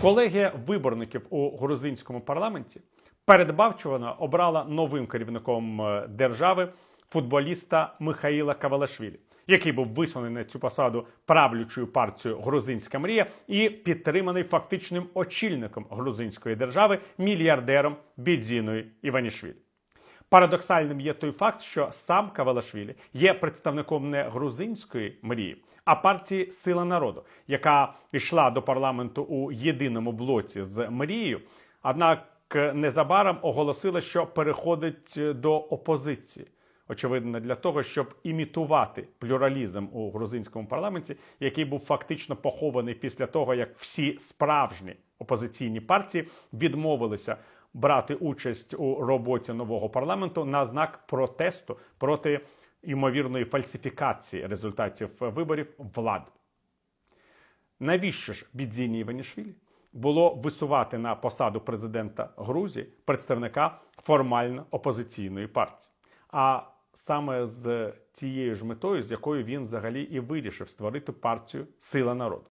Колегія виборників у грузинському парламенті передбачувано обрала новим керівником е, держави футболіста Михаїла Кавалашвілі, який був висунений на цю посаду правлячою партією Грузинська мрія і підтриманий фактичним очільником грузинської держави мільярдером Бідзіною Іванішвілі. Парадоксальним є той факт, що сам Кавалашвілі є представником не грузинської мрії, а партії Сила народу, яка йшла до парламенту у єдиному блоці з мрією. Однак незабаром оголосила, що переходить до опозиції. Очевидно, для того, щоб імітувати плюралізм у грузинському парламенті, який був фактично похований після того, як всі справжні опозиційні партії відмовилися брати участь у роботі нового парламенту на знак протесту проти ймовірної фальсифікації результатів виборів влади. Навіщо ж Бідзіні Іванішвілі було висувати на посаду президента Грузії представника формально опозиційної партії? А саме з тією ж метою, з якою він взагалі і вирішив створити партію Сила народу.